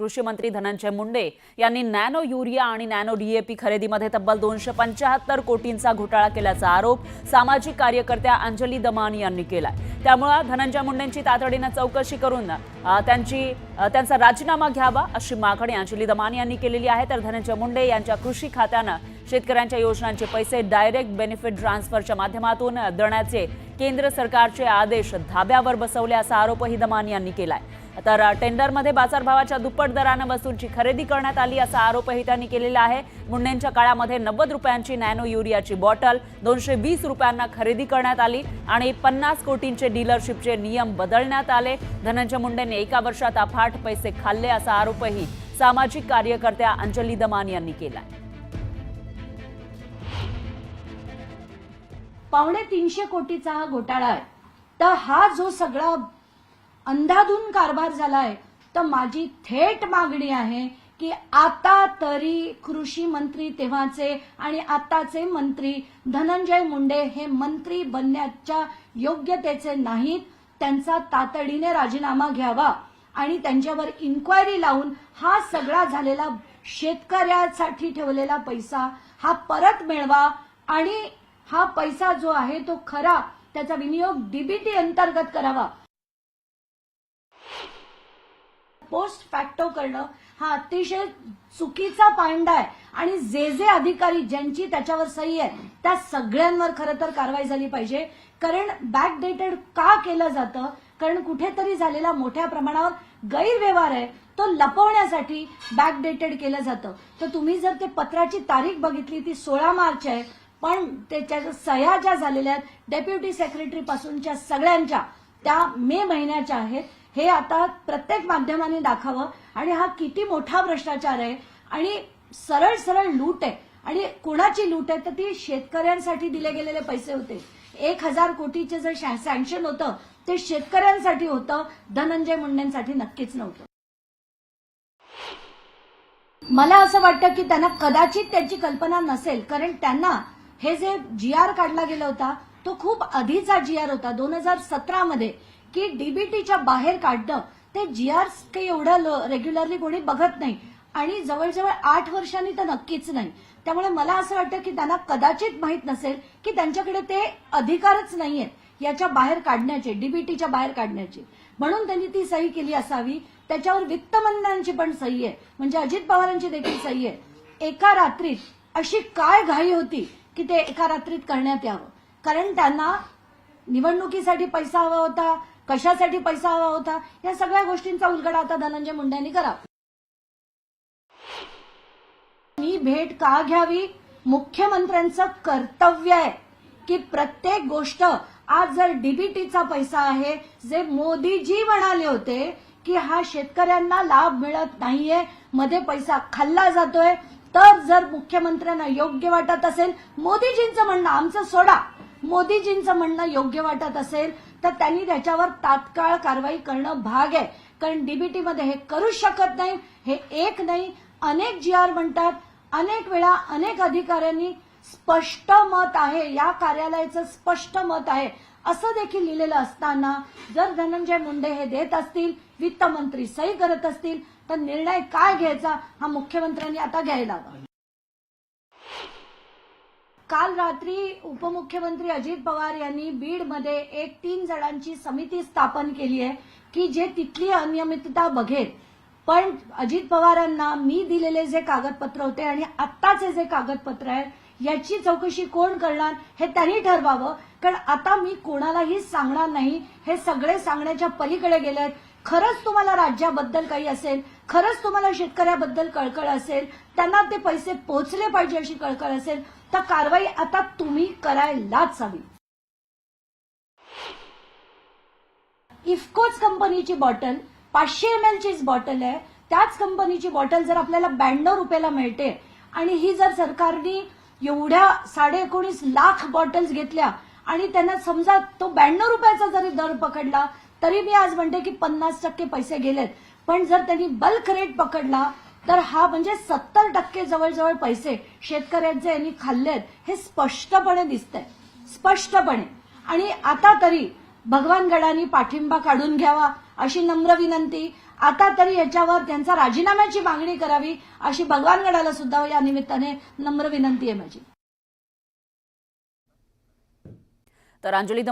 कृषी मंत्री धनंजय मुंडे यांनी नॅनो युरिया आणि नॅनो डीएपी खरेदीमध्ये तब्बल दोनशे पंच्याहत्तर कोटींचा घोटाळा केल्याचा आरोप सामाजिक कार्यकर्त्या अंजली दमान यांनी केलाय. त्यामुळे धनंजय मुंडेंची तातडीनं चौकशी करून त्यांची त्यांचा राजीनामा घ्यावा अशी मागणी अंजली दमान यांनी केलेली आहे. तर धनंजय मुंडे यांच्या कृषी खात्यानं शेतकऱ्यांच्या योजनांचे पैसे डायरेक्ट बेनिफिट ट्रान्सफरच्या माध्यमातून देण्याचे केंद्र सरकारचे आदेश धाब्यावर बसवले असा आरोपही दमान यांनी केलाय. तर टेंडरमध्ये बाजारभावाच्या दुप्पट दरानं वस्तूंची खरेदी करण्यात आली असा आरोपही त्यांनी केलेला आहे. मुंडेंच्या काळामध्ये नव्वद रुपयांची नॅनो युरियाची बॉटल दोनशे वीस रुपयांना खरेदी करण्यात आली आणि पन्नास कोटींचे डीलरशिपचे नियम बदलण्यात आले. धनंजय मुंडेंनी एका वर्षात अफाट पैसे खाल्ले असा आरोपही सामाजिक कार्यकर्त्या अंजली दमान यांनी केला पावणे तीनशे कोटीचा हा घोटाळा आहे. तर हा जो सगळा अंधाधुन कारभार झालाय तर माझी थेट मागणी आहे की आता तरी कृषी मंत्री तेव्हाचे आणि आताचे मंत्री धनंजय मुंडे हे मंत्री बनण्याच्या योग्यतेचे नाहीत त्यांचा तातडीने राजीनामा घ्यावा आणि त्यांच्यावर इन्क्वायरी लावून हा सगळा झालेला शेतकऱ्यासाठी ठेवलेला पैसा हा परत मिळवा आणि हा पैसा जो आहे तो खरा त्याचा विनियोग डीबीटी अंतर्गत करावा. पोस्ट फॅक्टो करणं हा अतिशय चुकीचा पांडा आहे. आणि जे जे अधिकारी ज्यांची त्याच्यावर सही आहे त्या सगळ्यांवर खरं तर कारवाई झाली पाहिजे. कारण बॅकडेटेड का केलं जातं? कारण कुठेतरी झालेला मोठ्या प्रमाणावर गैरव्यवहार आहे. तो लपवण्यासाठी बॅकडेटेड केलं जातं. तर तुम्ही जर ते पत्राची तारीख बघितली ती सोळा मार्च आहे पण त्याच्या सह्या ज्या झालेल्या आहेत डेप्युटी सेक्रेटरी पासूनच्या सगळ्यांच्या त्या मे महिन्याच्या आहेत हे आता प्रत्येक माध्यमाने दाखावं. आणि हा किती मोठा भ्रष्टाचार आहे. आणि सरळ सरळ लूट आहे. आणि कोणाची लूट आहे? तर ती शेतकऱ्यांसाठी दिले गेलेले पैसे होते. एक हजार कोटीचे जे सँक्शन होतं ते शेतकऱ्यांसाठी होतं. धनंजय मुंडेंसाठी नक्कीच नव्हतं. मला असं वाटतं की त्यांना कदाचित त्याची कल्पना नसेल. कारण त्यांना हे जे जी आर काढला गेला होता तो खूप आधीचा जी आर होता. दोन हजार सतरामध्ये की डीबीटीच्या बाहेर काढणं ते जी आर काही एवढं रेग्युलरली कोणी बघत नाही. आणि जवळजवळ आठ वर्षांनी तर नक्कीच नाही. त्यामुळे मला असं वाटतं की त्यांना कदाचित माहीत नसेल की त्यांच्याकडे ते अधिकारच नाहीयेत याच्या बाहेर काढण्याचे डीबीटीच्या बाहेर काढण्याचे. म्हणून त्यांनी ती सही केली असावी. त्याच्यावर वित्तमंत्र्यांची पण सही आहे. म्हणजे अजित पवारांची देखील सही आहे. एका रात्रीत अशी काय घाई होती की ते एका रात्रीत करण्यात यावं? कारण त्यांना निवडणुकीसाठी पैसा हवा होता कशासाठी पैसा हवा होता या सगळ्या गोष्टींचा उलगडा आता धनंजय मुंडेंनी करावा. मी भेट का घ्यावी? मुख्यमंत्र्यांचं कर्तव्य आहे की प्रत्येक गोष्ट आज जर डीबीटीचा पैसा आहे जे मोदीजी म्हणाले होते की हा शेतकऱ्यांना लाभ मिळत नाहीये मध्ये पैसा खाल्ला जातोय तर जर मुख्यमंत्र्यांना योग्य वाटत असेल मोदीजींचं म्हणणं आमचं सोडा. मोदीजींचं म्हणणं योग्य वाटत असेल तर त्यांनी त्याच्यावर तात्काळ कारवाई करणं भाग आहे. कारण डीबीटीमध्ये हे करू शकत नाही हे एक नाही. अनेक जी आर म्हणतात अनेक वेळा अनेक अधिकाऱ्यांनी स्पष्ट मत आहे या कार्यालयाचं स्पष्ट मत आहे. असं देखील लिहिलेलं असताना जर धनंजय मुंडे हे देत असतील वित्तमंत्री सही करत असतील तर निर्णय काय घ्यायचा हा मुख्यमंत्र्यांनी आता घ्यायला हवा. काल रात्री उपमुख्यमंत्री अजित पवार यांनी बीडमध्ये एक तीन जणांची समिती स्थापन केली आहे की जे तिथली अनियमितता बघेल. पण अजित पवारांना मी दिलेले जे कागदपत्र होते आणि आत्ताचे जे कागदपत्र आहे याची चौकशी कोण करणार हे त्यांनी ठरवावं. कारण आता मी कोणालाही सांगणार नाही हे सगळे सांगण्याच्या पलीकडे गेले आहेत खरंच तुम्हाला राज्याबद्दल काही असेल खरंच तुम्हाला शेतकऱ्याबद्दल कळकळ असेल त्यांना ते पैसे पोहोचले पाहिजे अशी कळकळ असेल तर कारवाई आता तुम्ही करायलाच हवी. इफकोच कंपनीची बॉटल पाचशे एम एलचीच बॉटल आहे. त्याच कंपनीची बॉटल जर आपल्याला ब्याण्णव रुपयाला मिळते आणि ही जर सरकारने एवढ्या साडे एकोणीस लाख बॉटल्स घेतल्या आणि त्यांना समजा तो ब्याण्णव रुपयाचा जरी दर पकडला तरी मी आज म्हणते की पन्नास टक्के पैसे गेलेत. पण जर त्यांनी बल्क रेट पकडला तर हा म्हणजे सत्तर टक्के जवळजवळ पैसे शेतकऱ्यांचे यांनी खाल्लेत हे स्पष्टपणे दिसतंय. स्पष्टपणे. आणि आता तरी भगवान गडानी पाठिंबा काढून घ्यावा अशी नम्र विनंती आता तरी याच्यावर त्यांचा राजीनाम्याची मागणी करावी अशी भगवानगडाला सुद्धा या निमित्ताने नम्र विनंती आहे माझी. तर अंजली